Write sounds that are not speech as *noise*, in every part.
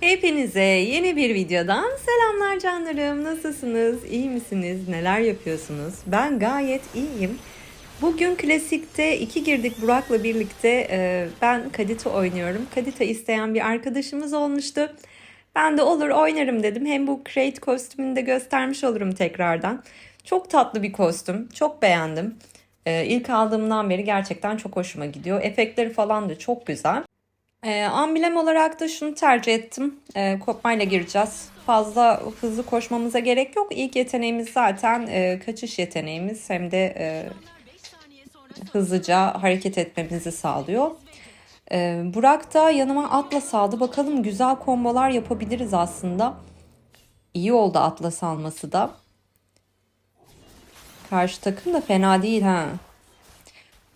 Hepinize yeni bir videodan selamlar canlarım. Nasılsınız? İyi misiniz? Neler yapıyorsunuz? Ben gayet iyiyim. Bugün klasikte iki girdik Burak'la birlikte. Ee, ben Kadita oynuyorum. Kadita isteyen bir arkadaşımız olmuştu. Ben de olur oynarım dedim. Hem bu Crate kostümünü de göstermiş olurum tekrardan. Çok tatlı bir kostüm. Çok beğendim. Ee, ilk aldığımdan beri gerçekten çok hoşuma gidiyor. Efektleri falan da çok güzel. Ee, amblem olarak da şunu tercih ettim. Ee, kopmayla gireceğiz. Fazla hızlı koşmamıza gerek yok. İlk yeteneğimiz zaten e, kaçış yeteneğimiz. Hem de e, hızlıca hareket etmemizi sağlıyor. Ee, Burak da yanıma Atlas aldı. Bakalım güzel kombolar yapabiliriz aslında. İyi oldu Atlas alması da. Karşı takım da fena değil ha.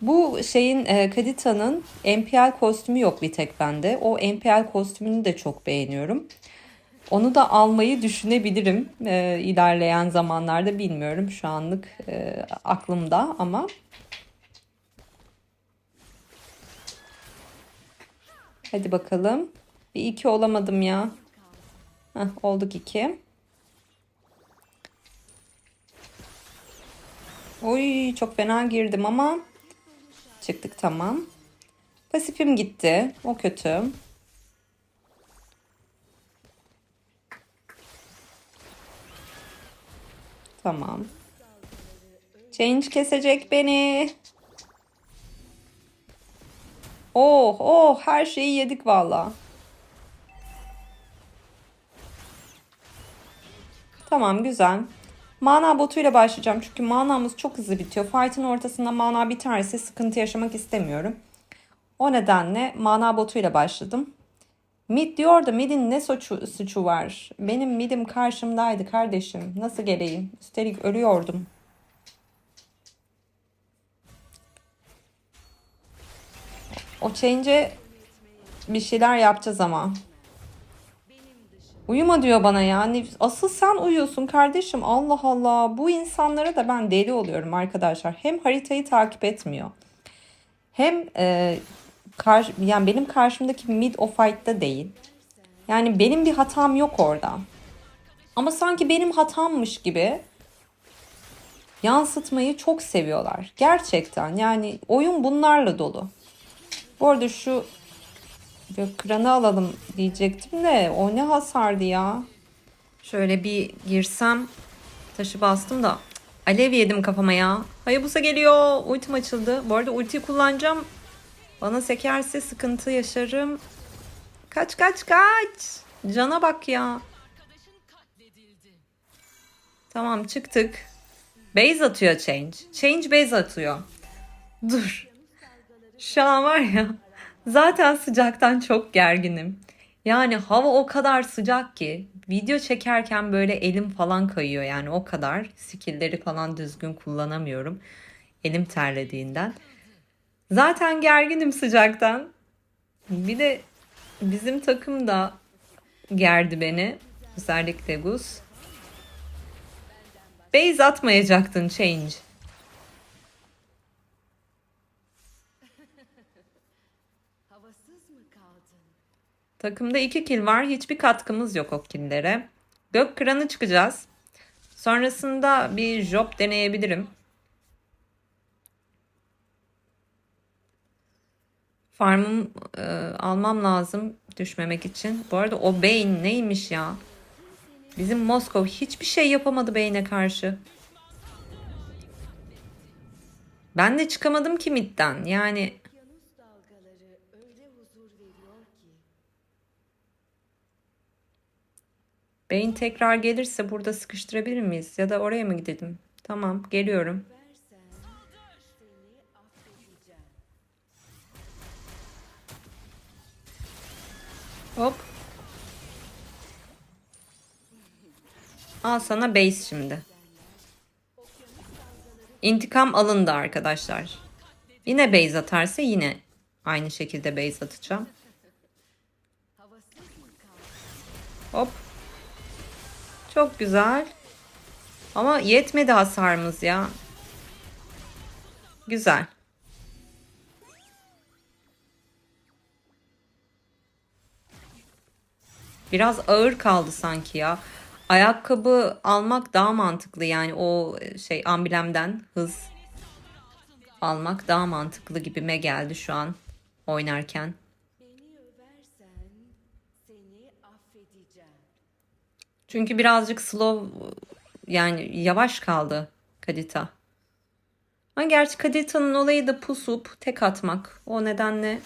Bu şeyin e, Kadita'nın MPL kostümü yok bir tek bende. O MPL kostümünü de çok beğeniyorum. Onu da almayı düşünebilirim e, ilerleyen zamanlarda. Bilmiyorum şu anlık e, aklımda ama. Hadi bakalım. Bir iki olamadım ya. Heh, olduk iki. Oy çok fena girdim ama Çıktık tamam. Pasifim gitti. O kötü. Tamam. Change kesecek beni. Oh oh her şeyi yedik valla. Tamam güzel. Mana botuyla başlayacağım çünkü manamız çok hızlı bitiyor. Fight'ın ortasında mana biterse sıkıntı yaşamak istemiyorum. O nedenle mana botuyla başladım. Mid diyor da midin ne suçu, suçu var? Benim midim karşımdaydı kardeşim. Nasıl geleyim? Üstelik ölüyordum. O change'e bir şeyler yapacağız ama. Uyuma diyor bana yani. Asıl sen uyuyorsun kardeşim. Allah Allah. Bu insanlara da ben deli oluyorum arkadaşlar. Hem haritayı takip etmiyor. Hem e, kar, yani benim karşımdaki mid o fight'ta değil. Yani benim bir hatam yok orada. Ama sanki benim hatammış gibi yansıtmayı çok seviyorlar. Gerçekten yani oyun bunlarla dolu. Bu arada şu Gökkıran'ı alalım diyecektim de o ne hasardı ya. Şöyle bir girsem taşı bastım da alev yedim kafama ya. Hayabusa geliyor. Ultim açıldı. Bu arada ultiyi kullanacağım. Bana sekerse sıkıntı yaşarım. Kaç kaç kaç. Cana bak ya. Tamam çıktık. Base atıyor Change. Change base atıyor. Dur. Şu an var ya Zaten sıcaktan çok gerginim. Yani hava o kadar sıcak ki video çekerken böyle elim falan kayıyor yani o kadar. Skill'leri falan düzgün kullanamıyorum. Elim terlediğinden. Zaten gerginim sıcaktan. Bir de bizim takım da gerdi beni. Özellikle Gus. Base atmayacaktın Change. Takımda 2 kill var. Hiçbir katkımız yok o killere. Gök kıranı çıkacağız. Sonrasında bir job deneyebilirim. Farmım e, almam lazım düşmemek için. Bu arada o Bane neymiş ya? Bizim Moskov hiçbir şey yapamadı Bane'e karşı. Ben de çıkamadım ki midden. Yani Beyin tekrar gelirse burada sıkıştırabilir miyiz? Ya da oraya mı gidelim? Tamam geliyorum. Hop. Al sana base şimdi. İntikam alındı arkadaşlar. Yine base atarsa yine aynı şekilde base atacağım. Çok güzel. Ama yetmedi hasarımız ya. Güzel. Biraz ağır kaldı sanki ya. Ayakkabı almak daha mantıklı yani o şey amblemden hız almak daha mantıklı gibime geldi şu an oynarken. Çünkü birazcık slow yani yavaş kaldı Kadita. Ama gerçi Kadita'nın olayı da pusup tek atmak. O nedenle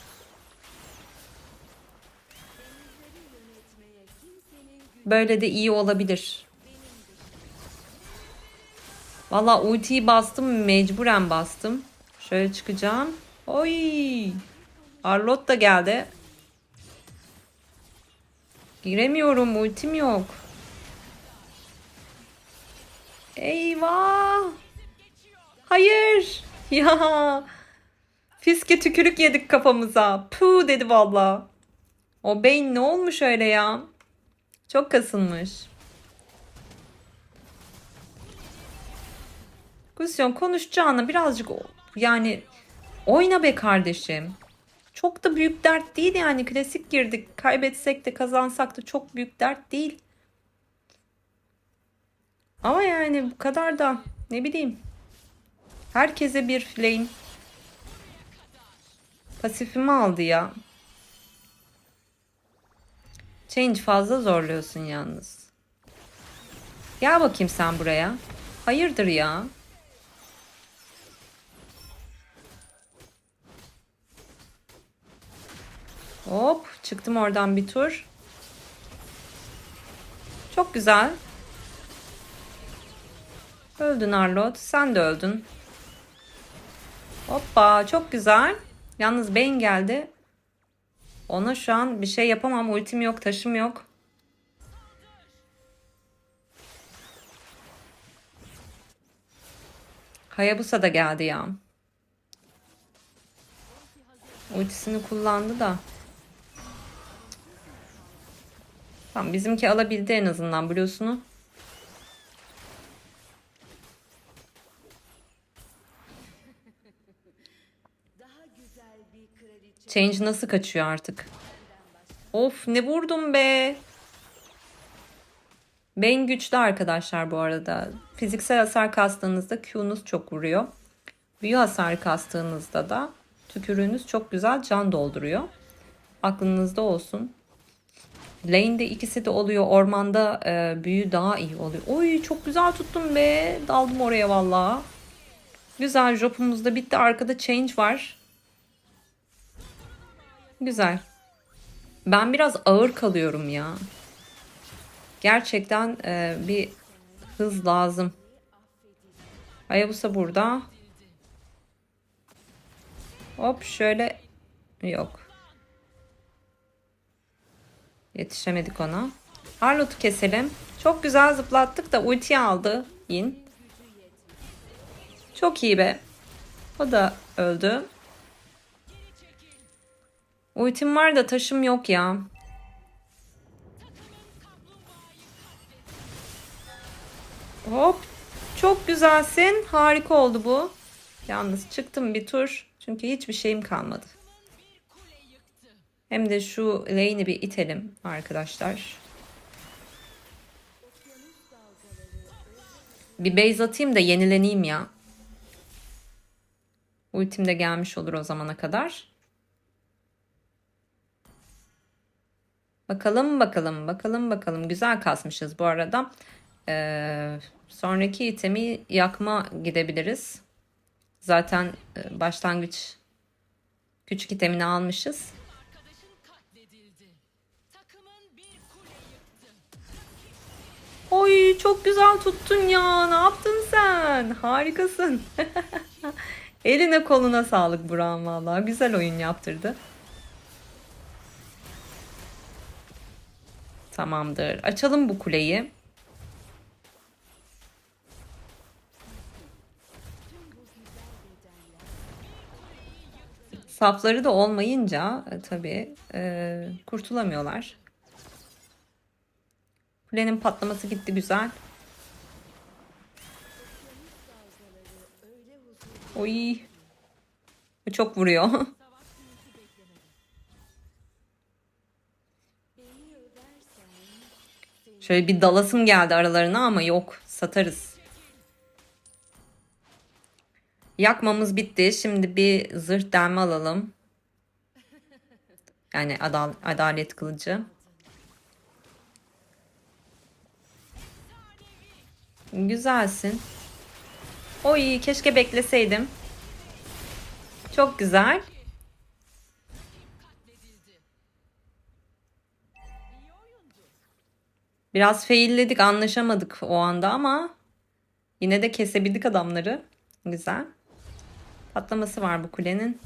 böyle de iyi olabilir. Valla ultiyi bastım mecburen bastım. Şöyle çıkacağım. Oy! Arlot da geldi. Giremiyorum ultim yok. Eyvah! Hayır! *laughs* Ya! Fiske tükürük yedik kafamıza. Puh dedi valla. O beyin ne olmuş öyle ya? Çok kasılmış. Kusyon konuşacağına birazcık yani oyna be kardeşim. Çok da büyük dert değil yani klasik girdik. Kaybetsek de kazansak da çok büyük dert değil. Ama yani bu kadar da ne bileyim. Herkese bir flame. Pasifimi aldı ya. Change fazla zorluyorsun yalnız. Gel bakayım sen buraya. Hayırdır ya? Hop çıktım oradan bir tur. Çok güzel. Öldün Arlot. Sen de öldün. Hoppa çok güzel. Yalnız Bane geldi. Ona şu an bir şey yapamam. Ultim yok, taşım yok. Hayabusa da geldi ya. Ultisini kullandı da. Tamam bizimki alabildi en azından Blue'sunu. Daha güzel bir kraliçe Change nasıl kaçıyor artık? Of ne vurdum be. Bane güçlü arkadaşlar bu arada. Fiziksel hasar kastığınızda Q'nuz çok vuruyor. Büyü hasar kastığınızda da tükürüğünüz çok güzel can dolduruyor. Aklınızda olsun. Lane'de ikisi de oluyor. Ormanda e, büyü daha iyi oluyor. Oy çok güzel tuttum be. Daldım oraya vallahi. Güzel jopumuz da bitti. Arkada change var. Güzel. Ben biraz ağır kalıyorum ya. Gerçekten e, bir hız lazım. Hayabusa burada. Hop şöyle. Yok. Yetişemedik ona. Harlot'u keselim. Çok güzel zıplattık da ulti aldı. Yin. Çok iyi be. O da öldü. Ultim var da taşım yok ya. Hop. Çok güzelsin. Harika oldu bu. Yalnız çıktım bir tur. Çünkü hiçbir şeyim kalmadı. Hem de şu lane'i bir itelim arkadaşlar. Bir base atayım da yenileneyim ya. Ultim de gelmiş olur o zamana kadar. Bakalım bakalım bakalım bakalım. Güzel kasmışız bu arada. Ee, sonraki itemi yakma gidebiliriz. Zaten e, başlangıç küçük itemini almışız. Oy çok güzel tuttun ya. Ne yaptın sen? Harikasın. *laughs* Eline koluna sağlık Buran valla. Güzel oyun yaptırdı. Tamamdır. Açalım bu kuleyi. Safları da olmayınca e, tabii e, kurtulamıyorlar. Kulenin patlaması gitti güzel. Oy. Çok vuruyor. *laughs* Şöyle bir dalasım geldi aralarına ama yok. Satarız. Yakmamız bitti. Şimdi bir zırh delme alalım. Yani adal adalet kılıcı. Güzelsin. Oy keşke bekleseydim. Çok güzel. Biraz failledik anlaşamadık o anda ama yine de kesebildik adamları. Güzel. Patlaması var bu kulenin.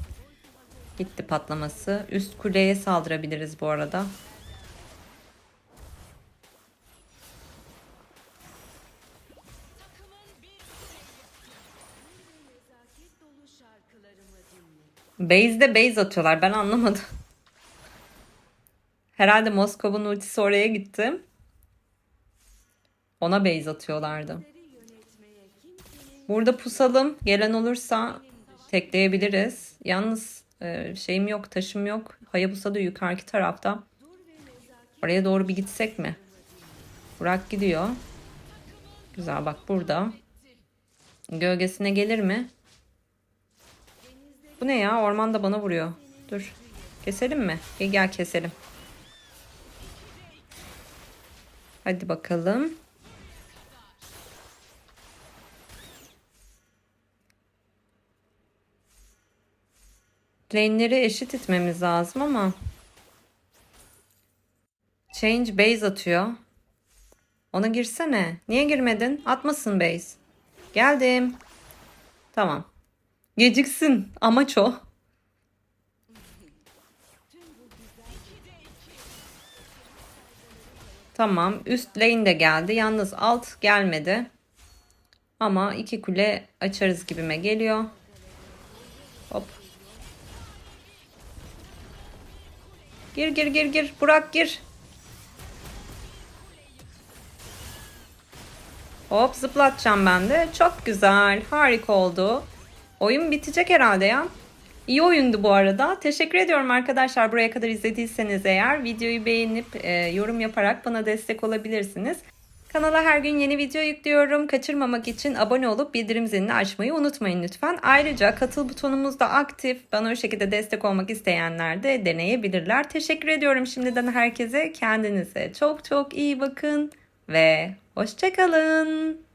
Gitti patlaması. Üst kuleye saldırabiliriz bu arada. Base'de base atıyorlar. Ben anlamadım. Herhalde Moskova'nın ultisi oraya gitti. Ona base atıyorlardı. Burada pusalım. Gelen olursa tekleyebiliriz. Yalnız e, şeyim yok, taşım yok. Hayabusa da yukarıki tarafta. Oraya doğru bir gitsek mi? Burak gidiyor. Güzel bak burada. Gölgesine gelir mi? Bu ne ya? Orman da bana vuruyor. Dur. Keselim mi? Gel keselim. Hadi bakalım. Lane'leri eşit etmemiz lazım ama Change base atıyor. Ona girsene. Niye girmedin? Atmasın base. Geldim. Tamam. Geciksin. Amaç o. Tamam. Üst lane de geldi. Yalnız alt gelmedi. Ama iki kule açarız gibime geliyor. Hop. Gir gir gir gir. Burak gir. Hop zıplatacağım ben de. Çok güzel. Harika oldu. Oyun bitecek herhalde ya. İyi oyundu bu arada. Teşekkür ediyorum arkadaşlar buraya kadar izlediyseniz eğer. Videoyu beğenip e, yorum yaparak bana destek olabilirsiniz. Kanala her gün yeni video yüklüyorum. Kaçırmamak için abone olup bildirim zilini açmayı unutmayın lütfen. Ayrıca katıl butonumuz da aktif. Bana o şekilde destek olmak isteyenler de deneyebilirler. Teşekkür ediyorum şimdiden herkese. Kendinize çok çok iyi bakın ve hoşçakalın.